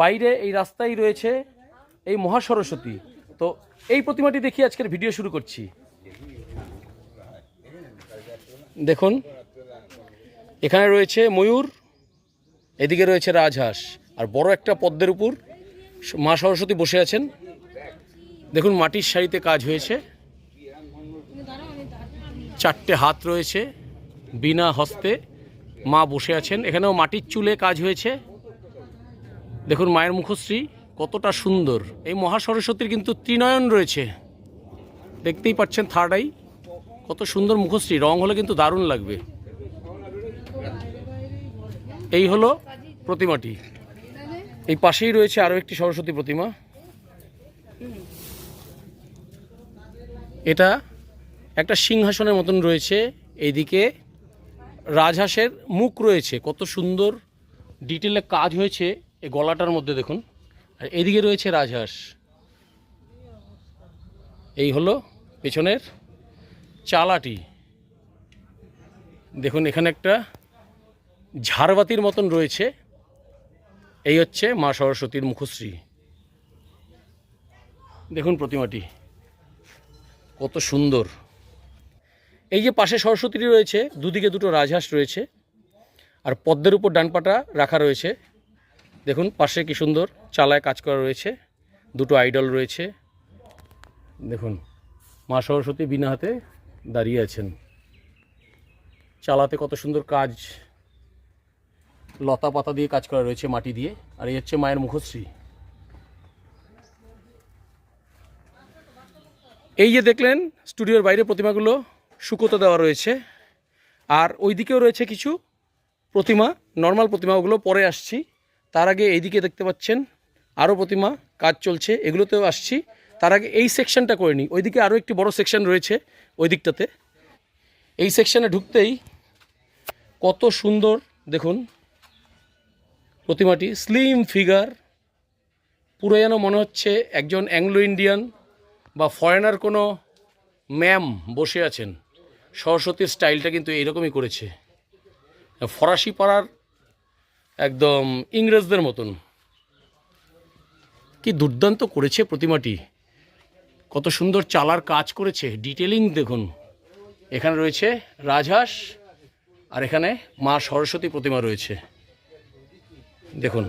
বাইরে এই রাস্তায় রয়েছে এই মহাসরস্বতী। তো এই প্রতিমাটি দেখি আজকের ভিডিও শুরু করছি। দেখুন, এখানে রয়েছে ময়ূর, এদিকে রয়েছে রাজহাঁস, আর বড় একটা পদ্মের উপর মা সরস্বতী বসে আছেন। দেখুন, মাটির শাড়িতে কাজ হয়েছে। চারটে হাত রয়েছে, বিনা হস্তে মা বসে আছেন। এখানেও মাটির চুলে কাজ হয়েছে। দেখুন, মায়ের মুখশ্রী কতটা সুন্দর। এই মহাসরস্বতীর কিন্তু ত্রিনয়ন রয়েছে। দেখতেই পাচ্ছেন থার্ড আই কত সুন্দর মুখশ্রী, রং হলে কিন্তু দারুণ লাগবে। এই হলো প্রতিমাটি। এই পাশেই রয়েছে আরও একটি সরস্বতী প্রতিমা। এটা একটা সিংহাসনের মতন রয়েছে। এইদিকে রাজহাঁসের মুখ রয়েছে। কত সুন্দর ডিটেলে কাজ হয়েছে। এই গলাটার মধ্যে দেখুন। আর এদিকে রয়েছে রাজহাঁস। এই হলো পেছনের চালাটি। দেখুন, এখানে একটা ঝাড়বাতির মতন রয়েছে। এই হচ্ছে মা সরস্বতীর মুখশ্রী। দেখুন প্রতিমাটি। কত সুন্দর। এই যে পাশে সরস্বতীটি রয়েছে, দুদিকে দুটো রাজহাঁস রয়েছে। আর পদ্মের উপর ডানপাটা রাখা রয়েছে। দেখুন, পাশে কি সুন্দর চালায় কাজ করা রয়েছে, দুটো আইডল রয়েছে। দেখুন, মা সরস্বতী বিনা হাতে দাঁড়িয়ে আছেন। চালাতে কত সুন্দর কাজ, লতা পাতা দিয়ে কাজ করা রয়েছে মাটি দিয়ে, আর এই হচ্ছে মায়ের মুখশ্রী। এই যে দেখলেন, স্টুডিওর বাইরে প্রতিমাগুলো শুকোতে দেওয়া রয়েছে, আর ওই দিকেও রয়েছে কিছু প্রতিমা, নর্মাল প্রতিমা ওগুলো পরে আসছি। তার আগে এইদিকে দেখতে পাচ্ছেন আরও প্রতিমা, কাজ চলছে, এগুলোতেও আসছি। তার আগে এই সেকশনটা করে নিই। ওইদিকে আরও একটি বড় সেকশন রয়েছে ওই দিকটাতে এই সেকশনে ঢুকতেই কত সুন্দর, দেখুন, প্রতিমাটি স্লিম ফিগার পুরো যেন মনে হচ্ছে একজন অ্যাংলো ইন্ডিয়ান বা ফরেনার কোনো ম্যাম বসে আছেন। সরস্বতীর স্টাইলটা কিন্তু এইরকমই করেছে। ফরাসি পাড়ার একদম ইংরেজদের মতন। কি দুর্দান্ত করেছে প্রতিমাটি। কত সুন্দর চালার কাজ করেছে। ডিটেলিং দেখুন। এখানে রয়েছে রাজহাঁস আর এখানে মা সরস্বতী প্রতিমা রয়েছে। দেখুন।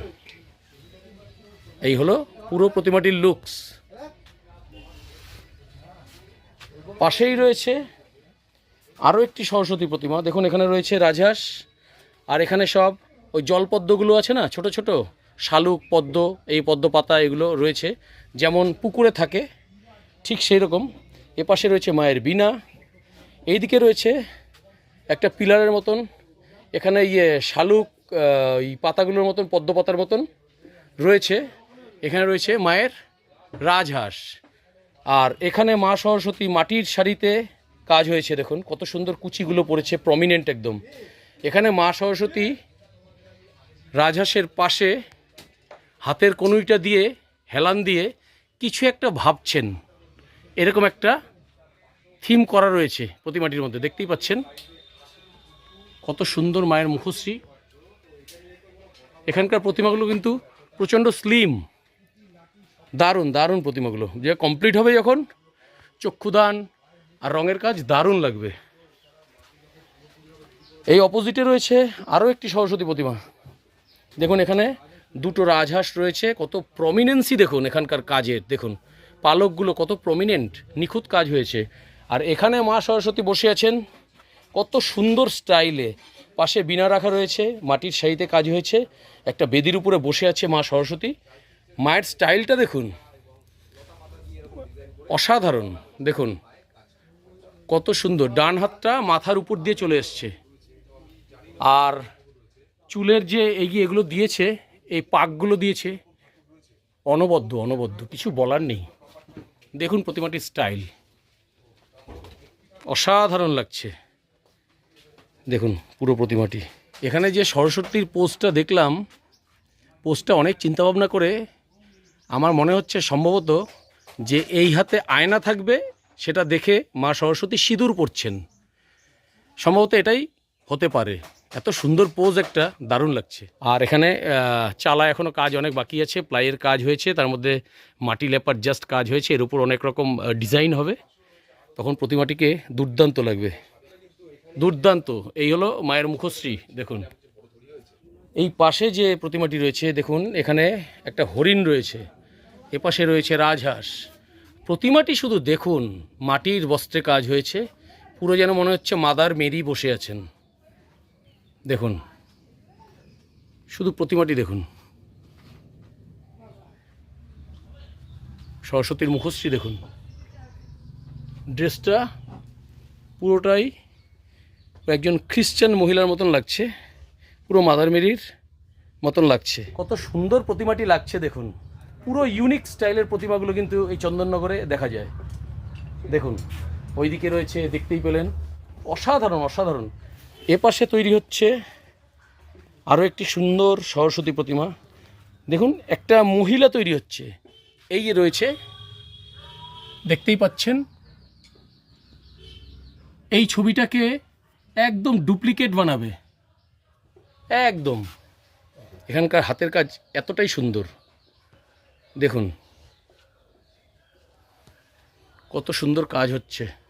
এই হলো পুরো প্রতিমাটির লুকস পাশেই রয়েছে আরও একটি সরস্বতী প্রতিমা। দেখুন, এখানে রয়েছে রাজহাঁস আর এখানে সব ওই জলপদ্মগুলো আছে না, ছোট ছোট? শালুক, পদ্ম, এই পদ্ম পাতা এগুলো রয়েছে। যেমন পুকুরে থাকে, ঠিক সেই রকম এপাশে রয়েছে মায়ের বিনা এইদিকে রয়েছে একটা পিলারের মতন, এখানে ইয়ে শালুক এই পাতাগুলোর মতন পদ্ম পাতার মতন রয়েছে। এখানে রয়েছে মায়ের রাজহাঁস। আর এখানে মা সরস্বতী মাটির শাড়িতে কাজ হয়েছে, দেখুন। কত সুন্দর কুচিগুলো পড়েছে প্রমিনেন্ট একদম। এখানে মা সরস্বতী রাজহাঁসের পাশে হাতের কনুইটা দিয়ে, হেলান দিয়ে কিছু একটা ভাবছেন। এরকম একটা থিম করা রয়েছে প্রতিমাটির মধ্যে, দেখতেই পাচ্ছেন। কত সুন্দর মায়ের মুখশ্রী। এখানকার প্রতিমাগুলো কিন্তু প্রচণ্ড স্লিম। দারুণ দারুণ প্রতিমাগুলো। যে কমপ্লিট হবে যখন, চক্ষুদান আর রঙের কাজ দারুণ লাগবে। এই অপোজিটে রয়েছে আরও একটি সরস্বতী প্রতিমা। দেখুন এখানে দুটো রাজহাঁস রয়েছে, কত প্রমিনেন্সি দেখুন এখানকার কাজের, দেখুন। পালকগুলো কত প্রমিনেন্ট নিখুঁত কাজ হয়েছে। আর এখানে মা সরস্বতী বসে আছেন, কত সুন্দর স্টাইলে। পাশে বিনা রাখা রয়েছে, মাটির শাড়িতে কাজ হয়েছে, একটা বেদির উপরে বসে আছে মা সরস্বতী। মায়ের স্টাইলটা দেখুন, অসাধারণ, দেখুন। কত সুন্দর, ডান হাতটা মাথার উপর দিয়ে চলে এসছে। আর চুলের যে এগিয়ে এগুলো দিয়েছে, এই পাকগুলো দিয়েছে, অনবদ্য অনবদ্য, কিছু বলার নেই। দেখুন প্রতিমাটির স্টাইল। অসাধারণ লাগছে। দেখুন পুরো প্রতিমাটি। এখানে যে সরস্বতীর পোস্টটা দেখলাম, পোস্টটা অনেক চিন্তাভাবনা করে। আমার মনে হচ্ছে সম্ভবত যে এই হাতে আয়না থাকবে, সেটা দেখে মা সরস্বতী সিঁদুর পড়ছেন সম্ভবত এটাই হতে পারে। এত সুন্দর পোজ একটা দারুণ লাগছে। আর এখানে চালা এখনও কাজ অনেক বাকি আছে প্লাইয়ের কাজ হয়েছে, তার মধ্যে মাটি লেপার জাস্ট কাজ হয়েছে, এর উপর অনেক রকম ডিজাইন হবে। তখন প্রতিমাটিকে দুর্দান্ত লাগবে। দুর্দান্ত। এই হলো মায়ের মুখশ্রী, দেখুন। এই পাশে যে প্রতিমাটি রয়েছে, দেখুন, এখানে একটা হরিণ রয়েছে। এপাশে রয়েছে রাজহাঁস। প্রতিমাটি শুধু দেখুন, মাটির বস্ত্রে কাজ হয়েছে। পুরো যেন মনে হচ্ছে মাদার মেরি বসে আছেন। দেখুন। শুধু প্রতিমাটি দেখুন। সরস্বতীর মুখশ্রী দেখুন। ড্রেসটা পুরোটাই একজন খ্রিশ্চান মহিলার মতন লাগছে। পুরো মাদার মেরির মতন লাগছে। কত সুন্দর প্রতিমাটি লাগছে দেখুন। পুরো ইউনিক স্টাইলের প্রতিমাগুলো কিন্তু এই চন্দননগরে দেখা যায়। দেখুন, ওইদিকে রয়েছে, দেখতেই পেলেন। অসাধারণ অসাধারণ। এ পাশে তৈরি হচ্ছে আরও একটি সুন্দর সরস্বতী প্রতিমা। দেখুন, একটা মহিলা তৈরি হচ্ছে। এই যে রয়েছে, দেখতেই পাচ্ছেন, এই ছবিটাকে একদম ডুপ্লিকেট বানাবে। একদম। এখানকার হাতের কাজ এতটাই সুন্দর। দেখুন, কত সুন্দর কাজ হচ্ছে।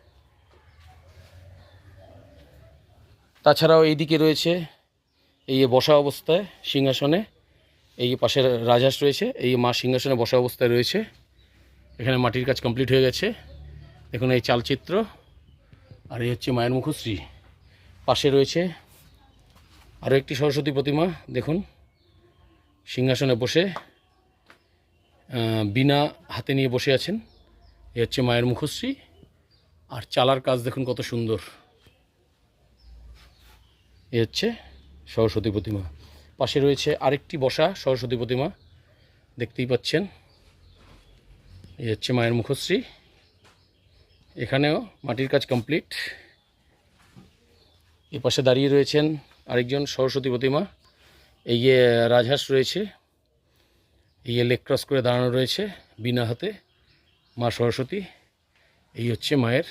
তাছাড়াও এইদিকে রয়েছে এই বসা অবস্থায় সিংহাসনে, এই পাশের রাজহাঁস রয়েছে, এই মা সিংহাসনে বসা অবস্থায় রয়েছে। এখানে মাটির কাজ কমপ্লিট হয়ে গেছে। দেখুন এই চালচিত্র, আর এই হচ্ছে মায়ের মুখশ্রী। পাশে রয়েছে আরও একটি সরস্বতী প্রতিমা, দেখুন। সিংহাসনে বসে বিনা হাতে নিয়ে বসে আছেন। এ হচ্ছে মায়ের মুখশ্রী। আর চালার কাজ দেখুন কত সুন্দর। এ হচ্ছে সরস্বতী প্রতিমা। পাশে রয়েছে আরেকটি বসা সরস্বতী প্রতিমা। দেখতেই পাচ্ছেন এই হচ্ছে মায়ের মুখশ্রী। এখানেও মাটির কাজ কমপ্লিট। এ পাশে দাঁড়িয়ে রয়েছেন আরেকজন সরস্বতী প্রতিমা। এই রাজহাঁস রয়েছে, এই লেগ ক্রস করে দাঁড়ানো রয়েছে বিনা হাতে মা সরস্বতী, এই হচ্ছে মায়ের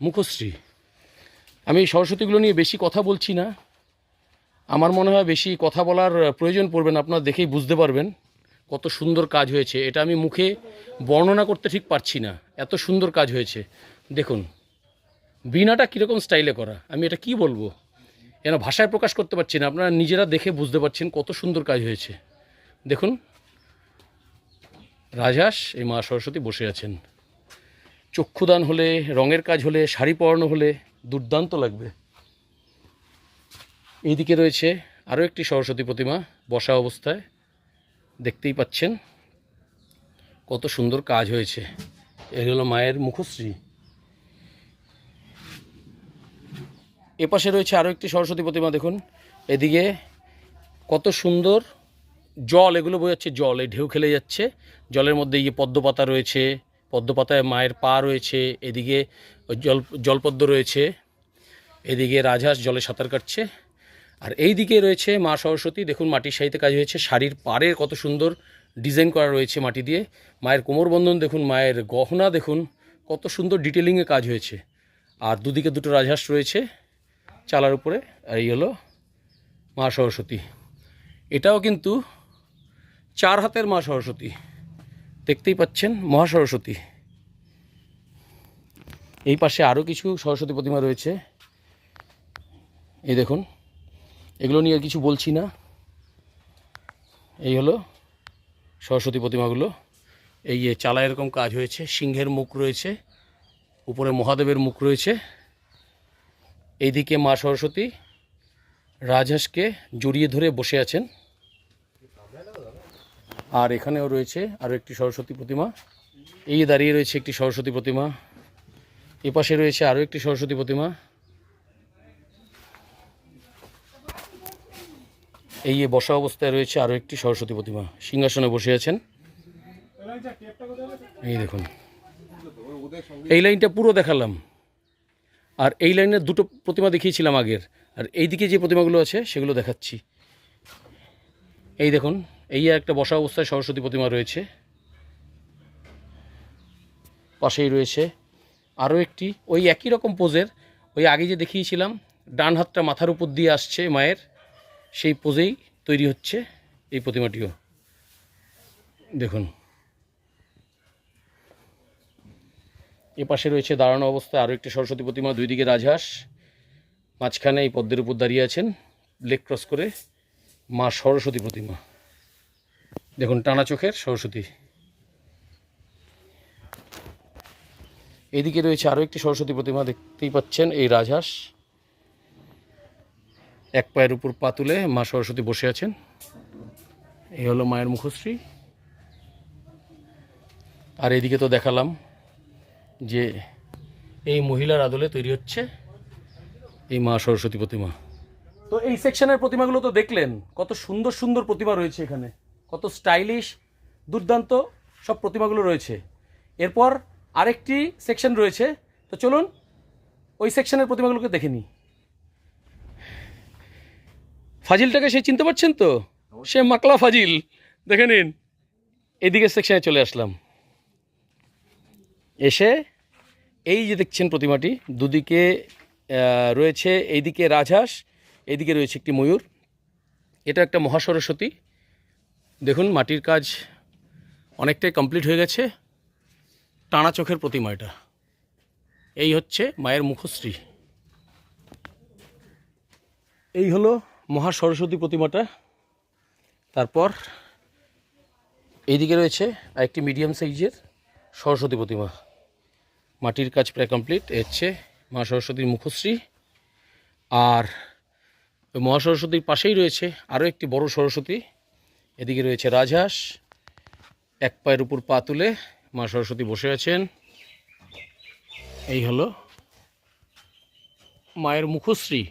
মুখশ্রী। আমি এই সরস্বতীগুলো নিয়ে বেশি কথা বলছি না। আমার মনে হয় বেশি কথা বলার প্রয়োজন পড়বে না, আপনারা দেখেই বুঝতে পারবেন কত সুন্দর কাজ হয়েছে। এটা আমি মুখে বর্ণনা করতে ঠিক পারছি না, এত সুন্দর কাজ হয়েছে। দেখুন বিনাটা কীরকম স্টাইলে করা, আমি এটা কি বলব? এরা ভাষায় প্রকাশ করতে পারছি না, আপনারা নিজেরা দেখে বুঝতে পারছেন কত সুন্দর কাজ হয়েছে। দেখুন, রাজহাঁস, এই মা সরস্বতী বসে আছেন। চক্ষুদান হলে, রঙের কাজ হলে, শাড়ি পরানো হলে দুর্দান্ত লাগবে। এইদিকে রয়েছে আরও একটি সরস্বতী প্রতিমা বসা অবস্থায়। দেখতেই পাচ্ছেন কত সুন্দর কাজ হয়েছে। এই হলো মায়ের মুখশ্রী। এপাশে রয়েছে আরও একটি সরস্বতী প্রতিমা, দেখুন। এদিকে কত সুন্দর জল, এগুলো বোঝাচ্ছে জল, এই ঢেউ খেলে যাচ্ছে। জলের মধ্যে ইয়ে পদ্মপাতা রয়েছে, পদ্মপাতায় মায়ের পা রয়েছে। এদিকে জল, জলপদ্ম রয়েছে, এদিকে রাজহাঁস জলে সাঁতার কাটছে, আর এই দিকে রয়েছে মা সরস্বতী। দেখুন, মাটির সাহিত্যে কাজ হয়েছে শাড়ির পাড়ে কত সুন্দর ডিজাইন করা রয়েছে মাটি দিয়ে। মায়ের কোমরবন্ধন দেখুন, মায়ের গহনা, দেখুন, কত সুন্দর ডিটেলিংয়ে কাজ হয়েছে। আর দুদিকে দুটো রাজহাঁস রয়েছে, চালার উপরে, আর এই হলো মা সরস্বতী। এটাও কিন্তু চার হাতের মা সরস্বতী। দেখতেই পাচ্ছেন মহা সরস্বতী। এই পাশে আরও কিছু সরস্বতী প্রতিমা রয়েছে। এই দেখুন, এগুলো নিয়ে কিছু বলছি না। এই হলো সরস্বতী প্রতিমাগুলো। এই যে চালা এরকম কাজ হয়েছে, সিংহের মুখ রয়েছে, উপরে মহাদেবের মুখ রয়েছে। এইদিকে মা সরস্বতী রাজহাঁসকে জড়িয়ে ধরে বসে আছেন। আর এখানেও রয়েছে আরও একটি সরস্বতী প্রতিমা। এই দাঁড়িয়ে রয়েছে একটি সরস্বতী প্রতিমা। এপাশে রয়েছে আরও একটি সরস্বতী প্রতিমা। এই বসা অবস্থায় রয়েছে আরও একটি সরস্বতী প্রতিমা। সিংহাসনে বসে আছেন। এই দেখুন। এই লাইনটা পুরো দেখালাম। আর এই লাইনের দুটো প্রতিমা দেখিয়েছিলাম আগের। আর এইদিকে যে প্রতিমাগুলো আছে, সেগুলো দেখাচ্ছি। এই দেখুন, এই একটা বসা অবস্থায় সরস্বতী প্রতিমা রয়েছে। পাশেই রয়েছে আরও একটি, ওই একই রকম পোজের, ওই আগে যে দেখিয়েছিলাম, ডান হাতটা মাথার উপর দিয়ে আসছে মায়ের, সেই পোজেই তৈরি হচ্ছে এই প্রতিমাটিও। দেখুন। এ পাশে রয়েছে দাঁড়ানো অবস্থায় আরও একটি সরস্বতী প্রতিমা দুই দিকে রাজহাঁস। মাঝখানে এই পদ্মের উপর দাঁড়িয়ে আছেন লেক ক্রস করে মা সরস্বতী প্রতিমা। দেখুন, টানা চোখের সরস্বতী। এদিকে রয়েছে আরও একটি সরস্বতী প্রতিমা দেখতেই পাচ্ছেন এই রাজহাঁস। এক পায়ের উপর পা তুলে মা সরস্বতী বসে আছেন। এই হলো মায়ের মুখশ্রী। আর এদিকে তো দেখালাম যে এই মহিলার আদলে তৈরি হচ্ছে এই মা সরস্বতী প্রতিমা। তো এই সেকশনের প্রতিমাগুলো তো দেখলেন, কত সুন্দর সুন্দর প্রতিমা রয়েছে এখানে, কত স্টাইলিশ, দুর্দান্ত সব প্রতিমাগুলো রয়েছে। এরপর আরেকটি সেকশন রয়েছে। তো চলুন ওই সেকশনের প্রতিমাগুলোকে দেখে নিই। ফাজিলটাকে সে চিনতে পারছেন তো? সে মাকলা ফাজিল। দেখে নিন। এদিকে সেকশনে চলে আসলাম। এসে এই যে দেখছেন প্রতিমাটি, দুদিকে রয়েছে এইদিকে রাজহাঁস, এইদিকে রয়েছে একটি ময়ূর। এটা একটা মহাসরস্বতী। দেখুন, মাটির কাজ অনেকটাই কমপ্লিট হয়ে গেছে। টানা চোখের প্রতিমা এটা। এই হচ্ছে মায়ের মুখশ্রী। এই হলো মহা সরস্বতী প্রতিমাটা। তারপর এইদিকে রয়েছে আরেকটি মিডিয়াম সাইজের সরস্বতী প্রতিমা। মাটির কাজ প্রায় কমপ্লিট। হচ্ছে মা সরস্বতীর মুখশ্রী। আর মহা সরস্বতীর পাশেই রয়েছে আরও একটি বড় সরস্বতী। এদিকে রয়েছে রাজহাঁস। এক পায়ের উপর পা তুলে মা সরস্বতী বসে আছেন। এই হলো মায়ের মুখশ্রী।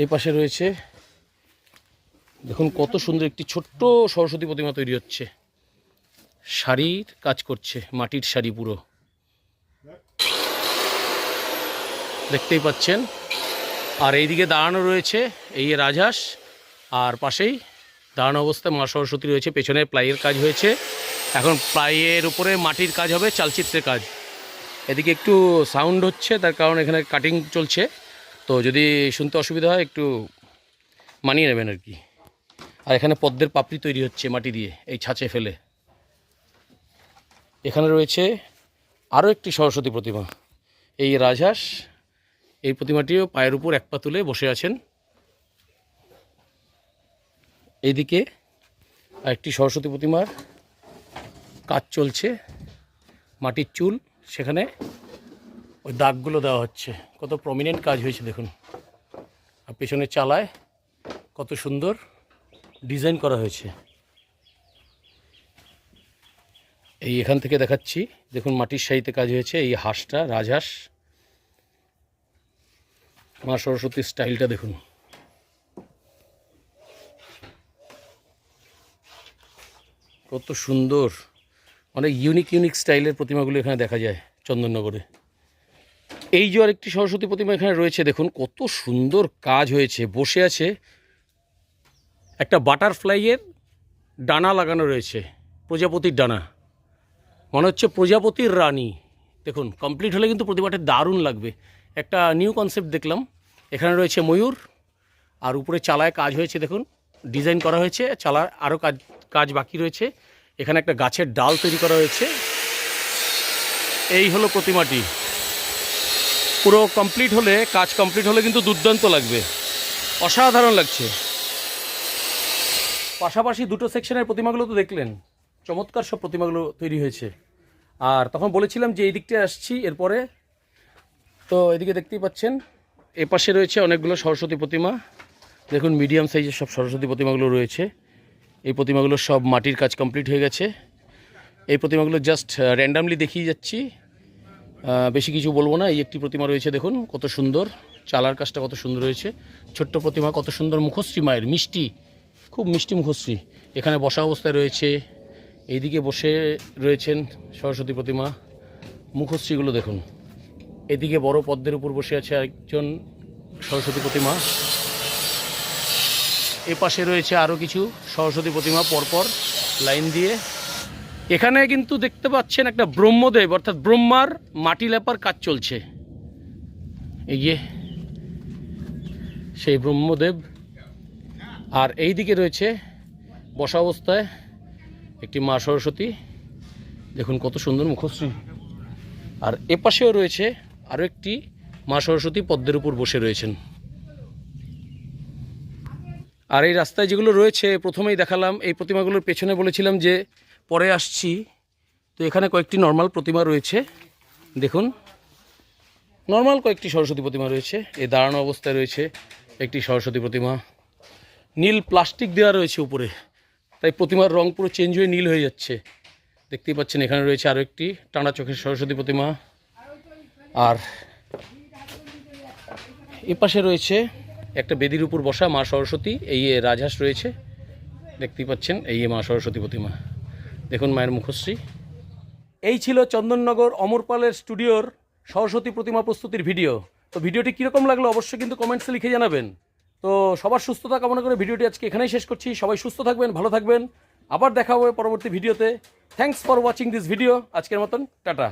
এই পাশে রয়েছে, দেখুন কত সুন্দর একটি ছোট্ট সরস্বতী প্রতিমা তৈরি হচ্ছে। শাড়ির কাজ করছে, মাটির শাড়ি পুরো। দেখতেই পাচ্ছেন আর এইদিকে দাঁড়ানো রয়েছে এই রাজহাঁস, আর পাশেই দাঁড়ানো অবস্থায় মা সরস্বতী রয়েছে, পেছনে প্লাইয়ের কাজ হয়েছে। এখন প্লাইয়ের উপরে মাটির কাজ হবে, চালচিত্রের কাজ। এদিকে একটু সাউন্ড হচ্ছে, তার কারণ এখানে কাটিং চলছে। তো যদি শুনতে অসুবিধা হয়, একটু মানিয়ে নেবেন আর কি। আর এখানে পদ্মের পাপড়ি তৈরি হচ্ছে মাটি দিয়ে, এই ছাঁচে ফেলে। এখানে রয়েছে আরও একটি সরস্বতী প্রতিমা, এই রাজহাঁস এই প্রতিমাটিও পায়ের উপর এক পা তুলে বসে আছেন। এইদিকে আরেকটি সরস্বতী প্রতিমার কাজ চলছে। মাটির চুল, সেখানে ওই দাগগুলো দেওয়া হচ্ছে। কত প্রমিনেন্ট কাজ হয়েছে দেখুন। আর পেছনে চালায় কত সুন্দর ডিজাইন করা হয়েছে। এই এখান থেকে দেখাচ্ছি। দেখুন মাটির শাড়িতে কাজ হয়েছে। এই হাঁসটা, রাজহাঁস। মা সরস্বতীর স্টাইলটা দেখুন। কত সুন্দর, অনেক ইউনিক ইউনিক স্টাইলের প্রতিমাগুলো এখানে দেখা যায় চন্দননগরে। এই যে আরেকটি সরস্বতী প্রতিমা এখানে রয়েছে, দেখুন কত সুন্দর কাজ হয়েছে। বসে আছে একটা বাটারফ্লাইয়ের ডানা লাগানো রয়েছে, প্রজাপতির ডানা। মনে হচ্ছে প্রজাপতির রানী। দেখুন কমপ্লিট হলে কিন্তু প্রতিমাটা দারুণ লাগবে। একটা নিউ কনসেপ্ট দেখলাম। এখানে রয়েছে ময়ূর, আর উপরে চালায় কাজ হয়েছে, দেখুন। ডিজাইন করা হয়েছে, চালার আরও কাজ কাজ বাকি রয়েছে। এখানে একটা গাছের ডাল তৈরি করা হয়েছে। এই হলো প্রতিমাটি। পুরো কমপ্লিট হলে, কাজ কমপ্লিট হলে কিন্তু দুর্দান্ত লাগবে। অসাধারণ লাগছে। পাশাপাশি দুটো সেকশনের প্রতিমাগুলো তো দেখলেন। চমৎকার সব প্রতিমাগুলো তৈরি হয়েছে। আর তখন বলেছিলাম যে এই দিকটায় আসছি, এরপরে তো এদিকে দেখতেই পাচ্ছেন, এ পাশে রয়েছে অনেকগুলো সরস্বতী প্রতিমা। দেখুন মিডিয়াম সাইজের সব সরস্বতী প্রতিমাগুলো রয়েছে। এই প্রতিমাগুলো সব মাটির কাজ কমপ্লিট হয়ে গেছে। এই প্রতিমাগুলো জাস্ট র্যান্ডামলি দেখিয়ে যাচ্ছি। বেশি কিছু বলব না, এই একটি প্রতিমা রয়েছে, দেখুন, কত সুন্দর। চালার কাজটা কত সুন্দর রয়েছে ছোট্ট প্রতিমা, কত সুন্দর মুখশ্রী মায়ের, মিষ্টি, খুব মিষ্টি মুখশ্রী। এখানে বসা অবস্থায় রয়েছে। এইদিকে বসে রয়েছেন সরস্বতী প্রতিমা। মুখশ্রীগুলো দেখুন। এদিকে বড় পদ্মের উপর বসে আছে একজন সরস্বতী প্রতিমা। এ পাশে রয়েছে আরও কিছু সরস্বতী প্রতিমা, পরপর লাইন দিয়ে। এখানে কিন্তু দেখতে পাচ্ছেন একটা ব্রহ্মদেব, অর্থাৎ ব্রহ্মার মাটি লেপার কাজ চলছে। এই যে, সেই ব্রহ্মদেব। আর এই দিকে রয়েছে বসা অবস্থায় একটি মা সরস্বতী। দেখুন কত সুন্দর মুখশ্রী। আর এপাশেও রয়েছে আরও একটি মা সরস্বতী পদ্মের উপর বসে রয়েছেন। আর এই রাস্তায় যেগুলো রয়েছে, প্রথমেই দেখালাম, এই প্রতিমাগুলোর পেছনে বলেছিলাম যে পরে আসছি। তো এখানে কয়েকটি নর্মাল প্রতিমা রয়েছে। দেখুন নর্মাল কয়েকটি সরস্বতী প্রতিমা রয়েছে। এই দাঁড়ানো অবস্থায় রয়েছে একটি সরস্বতী প্রতিমা। নীল প্লাস্টিক দেওয়া রয়েছে উপরে। তাই প্রতিমার রং পুরো চেঞ্জ হয়ে নীল হয়ে যাচ্ছে। দেখতেই পাচ্ছেন, এখানে রয়েছে আরও একটি টানা চোখের সরস্বতী প্রতিমা। আর এ পাশে রয়েছে একটা বেদির উপর বসা মা সরস্বতী এই এ রাজহাঁস রয়েছে। দেখতেই পাচ্ছেন এই এ মা সরস্বতী প্রতিমা। দেখুন মায়ের মুখশ্রী। এই ছিল চন্দননগর অমরপালের স্টুডিওর সরস্বতী প্রতিমা প্রস্তুতির ভিডিও। তো ভিডিওটি কীরকম লাগল অবশ্যই কিন্তু কমেন্টসে লিখে জানাবেন। তো সবার সুস্থতা কামনা করে ভিডিওটি আজকে এখানেই শেষ করছি। সবাই সুস্থ থাকবেন ভালো থাকবেন। আবার দেখা হবে পরবর্তী ভিডিওতে। Thanks for watching this video আজকের মতন টাটা।